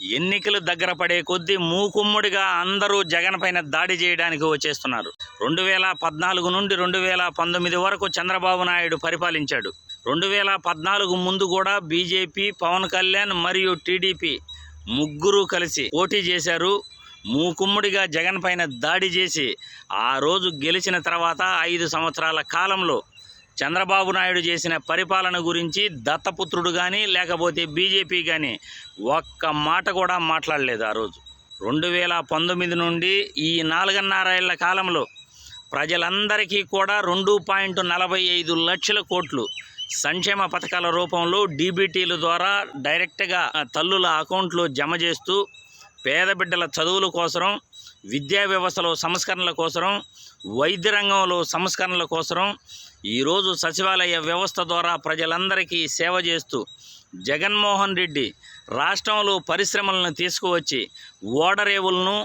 ఎన్నికలు దగ్గర పడే కొద్దీ మూకుమ్ముడిగా అందరూ జగన్ పైన దాడి చేయడానికి వచ్చేస్తున్నారు. రెండు వేల పద్నాలుగు నుండి రెండు వేల పంతొమ్మిది వరకు చంద్రబాబు నాయుడు పరిపాలించాడు. రెండు వేల పద్నాలుగు ముందు కూడా బీజేపీ పవన్ కళ్యాణ్ మరియు టీడీపీ ముగ్గురు కలిసి పోటీ చేశారు. మూకుమ్ముడిగా జగన్ పైన దాడి చేసి ఆ రోజు గెలిచిన తర్వాత ఐదు సంవత్సరాల కాలంలో చంద్రబాబు నాయుడు చేసిన పరిపాలన గురించి దత్తపుత్రుడు కానీ లేకపోతే బీజేపీ కానీ ఒక్క మాట కూడా మాట్లాడలేదు ఆ రోజు. రెండు వేల పంతొమ్మిది నుండి ఈ నాలుగున్నరేళ్ళ కాలంలో ప్రజలందరికీ కూడా రెండు పాయింట్ నలభై ఐదు లక్షల కోట్లు సంక్షేమ పథకాల రూపంలో డీబీటీల ద్వారా డైరెక్ట్గా తల్లుల అకౌంట్లో జమ చేస్తూ పేద బిడ్డల చదువుల కోసరం విద్యా వ్యవస్థలో సంస్కరణల కోసరం వైద్య రంగంలో సంస్కరణల కోసరం ఈరోజు సచివాలయ వ్యవస్థ ద్వారా ప్రజలందరికీ సేవ చేస్తూ జగన్మోహన్ రెడ్డి రాష్ట్రంలో పరిశ్రమలను తీసుకువచ్చి ఓడరేవులను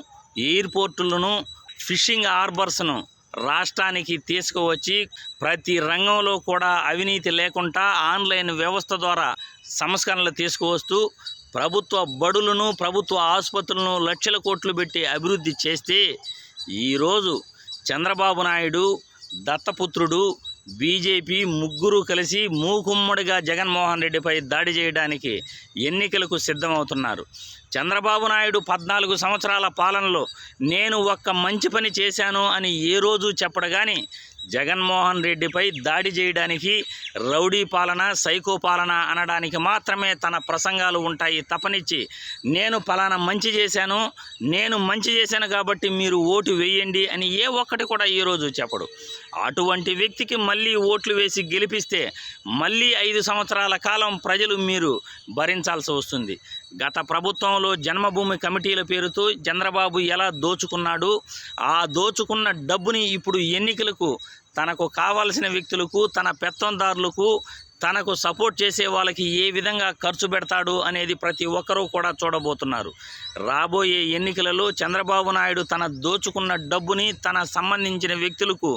ఎయిర్పోర్టులను ఫిషింగ్ హార్బర్స్ను రాష్ట్రానికి తీసుకువచ్చి ప్రతి రంగంలో కూడా అవినీతి లేకుండా ఆన్లైన్ వ్యవస్థ ద్వారా సంస్కరణలు తీసుకువస్తూ ప్రభుత్వ బడులను ప్రభుత్వ ఆసుపత్రులను లక్షల కోట్లు పెట్టి అభివృద్ధి చేస్తే ఈరోజు చంద్రబాబు నాయుడు దత్తపుత్రుడు బీజేపీ ముగ్గురు కలిసి మూకుమ్మడిగా జగన్మోహన్ రెడ్డిపై దాడి చేయడానికి ఎన్నికలకు సిద్ధమవుతున్నారు. చంద్రబాబు నాయుడు పద్నాలుగు సంవత్సరాల పాలనలో నేను ఒక్క మంచి పని చేశాను అని ఏ రోజు చెప్పడు కానీ జగన్మోహన్ రెడ్డిపై దాడి చేయడానికి రౌడీ పాలన సైకో పాలన అనడానికి మాత్రమే తన ప్రసంగాలు ఉంటాయి. తపనిచ్చి నేను పలానా మంచి చేశాను నేను మంచి చేశాను కాబట్టి మీరు ఓటు వేయండి అని ఏ ఒక్కటి కూడా ఈ రోజు చెప్పడు. అటువంటి వ్యక్తికి మళ్ళీ ఓట్లు వేసి గెలిపిస్తే మళ్ళీ ఐదు సంవత్సరాల కాలం ప్రజలు మీరు భరించాల్సి వస్తుంది. గత ప్రభుత్వంలో జన్మభూమి కమిటీల పేరుతో చంద్రబాబు ఎలా దోచుకున్నాడు ఆ దోచుకున్న డబ్బుని ఇప్పుడు ఎన్నికలకు తనకు కావాల్సిన వ్యక్తులకు తన పెత్తందారులకు తనకు సపోర్ట్ చేసే వాళ్ళకి ఏ విధంగా ఖర్చు పెడతాడు అనేది ప్రతి ఒక్కరూ కూడా చూడబోతున్నారు. రాబోయే ఎన్నికలలో చంద్రబాబు నాయుడు తన దోచుకున్న డబ్బుని తన సంబంధించిన వ్యక్తులకు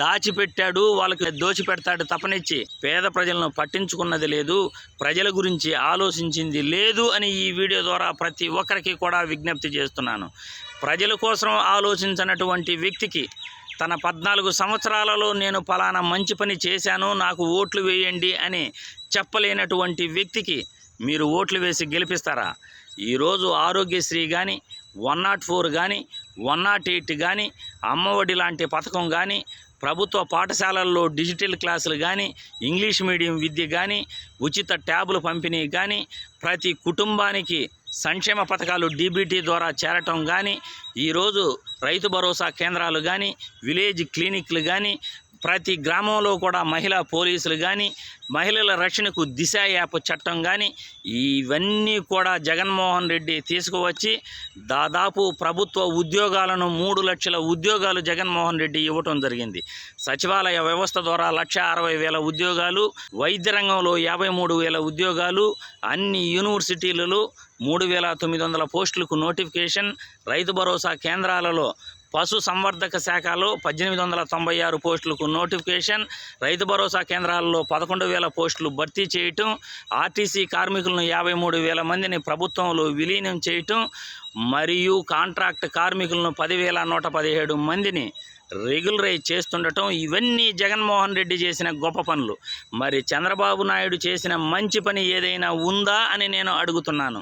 దాచిపెట్టాడు వాళ్ళకి దోచిపెడతాడు తపనిచ్చి పేద ప్రజలను పట్టించుకున్నది లేదు ప్రజల గురించి ఆలోచించింది లేదు అని ఈ వీడియో ద్వారా ప్రతి ఒక్కరికి కూడా విజ్ఞప్తి చేస్తున్నాను. ప్రజల కోసం ఆలోచించినటువంటి వ్యక్తికి తన పద్నాలుగు సంవత్సరాలలో నేను ఫలానా మంచి పని చేశాను నాకు ఓట్లు వేయండి అని చెప్పలేనటువంటి వ్యక్తికి మీరు ఓట్లు వేసి గెలిపిస్తారా? ఈరోజు ఆరోగ్యశ్రీ కానీ వన్ నాట్ ఫోర్ కానీ వన్ నాట్ ఎయిట్ కానీ అమ్మఒడి లాంటి పథకం కానీ ప్రభుత్వ పాఠశాలల్లో డిజిటల్ క్లాసులు కానీ ఇంగ్లీష్ మీడియం విద్య కానీ ఉచిత ట్యాబులు పంపిణీ కానీ ప్రతి కుటుంబానికి సంక్షేమ పథకాలు డీబీటీ ద్వారా చేరటం కానీ ఈరోజు రైతు భరోసా కేంద్రాలు కానీ విలేజ్ క్లినిక్లు కానీ ప్రతి గ్రామంలో కూడా మహిళా పోలీసులు కానీ మహిళల రక్షణకు దిశ యాప్ చట్టం కానీ ఇవన్నీ కూడా జగన్మోహన్ రెడ్డి తీసుకువచ్చి దాదాపు ప్రభుత్వ ఉద్యోగాలను మూడు లక్షల ఉద్యోగాలు జగన్మోహన్ రెడ్డి ఇవ్వటం జరిగింది. సచివాలయ వ్యవస్థ ద్వారా లక్ష అరవై వేల ఉద్యోగాలు వైద్య రంగంలో యాభై మూడు వేల ఉద్యోగాలు అన్ని యూనివర్సిటీలలో మూడు వేల తొమ్మిది వందల పోస్టులకు నోటిఫికేషన్ రైతు భరోసా కేంద్రాలలో పశు సంవర్ధక శాఖలో పద్దెనిమిది వందల తొంభై ఆరు పోస్టులకు నోటిఫికేషన్ రైతు భరోసా కేంద్రాల్లో పదకొండు వేల పోస్టులు భర్తీ చేయటం ఆర్టీసీ కార్మికులను యాభై మూడు వేల మందిని ప్రభుత్వంలో విలీనం చేయటం మరియు కాంట్రాక్ట్ కార్మికులను పదివేల నూట పదిహేడు మందిని రెగ్యులరైజ్ చేస్తుండటం ఇవన్నీ జగన్మోహన్ రెడ్డి చేసిన గొప్ప పనులు. మరి చంద్రబాబు నాయుడు చేసిన మంచి పని ఏదైనా ఉందా అని నేను అడుగుతున్నాను.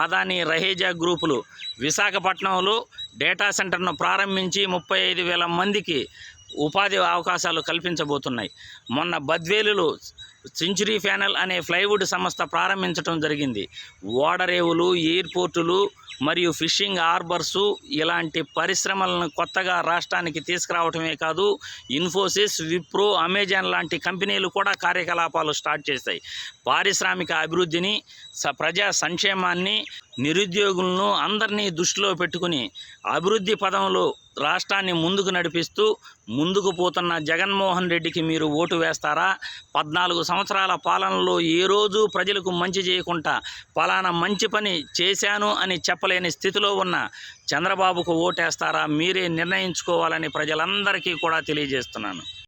ఆదాని రహేజా గ్రూపులు విశాఖపట్నంలో డేటా సెంటర్ను ప్రారంభించి ముప్పై ఐదు వేల మందికి ఉపాధి అవకాశాలు కల్పించబోతున్నాయి. మొన్న బద్వేలులో సెంచురీ ప్యానెల్ అనే ప్లైవుడ్ సంస్థ ప్రారంభించడం జరిగింది. ఓడరేవులు ఎయిర్పోర్టులు మరియు ఫిషింగ్ హార్బర్సు ఇలాంటి పరిశ్రమలను కొత్తగా రాష్ట్రానికి తీసుకురావటమే కాదు ఇన్ఫోసిస్ విప్రో అమెజాన్ లాంటి కంపెనీలు కూడా కార్యకలాపాలు స్టార్ట్ చేశాయి. పారిశ్రామిక అభివృద్ధిని స ప్రజా సంక్షేమాన్ని నిరుద్యోగులను అందరినీ దృష్టిలో పెట్టుకుని అభివృద్ధి పదంలో రాష్ట్రాన్ని ముందుకు నడిపిస్తూ ముందుకు పోతున్న జగన్మోహన్ రెడ్డికి మీరు ఓటు వేస్తారా? పద్నాలుగు సంవత్సరాల పాలనలో ఏ రోజు ప్రజలకు మంచి చేయకుండా పలానా మంచి పని చేశాను అని చెప్ప చెప్పలేని స్థితిలో ఉన్న చంద్రబాబుకు ఓటేస్తారా మీరే నిర్ణయించుకోవాలని ప్రజలందరికీ కూడా తెలియజేస్తున్నాను.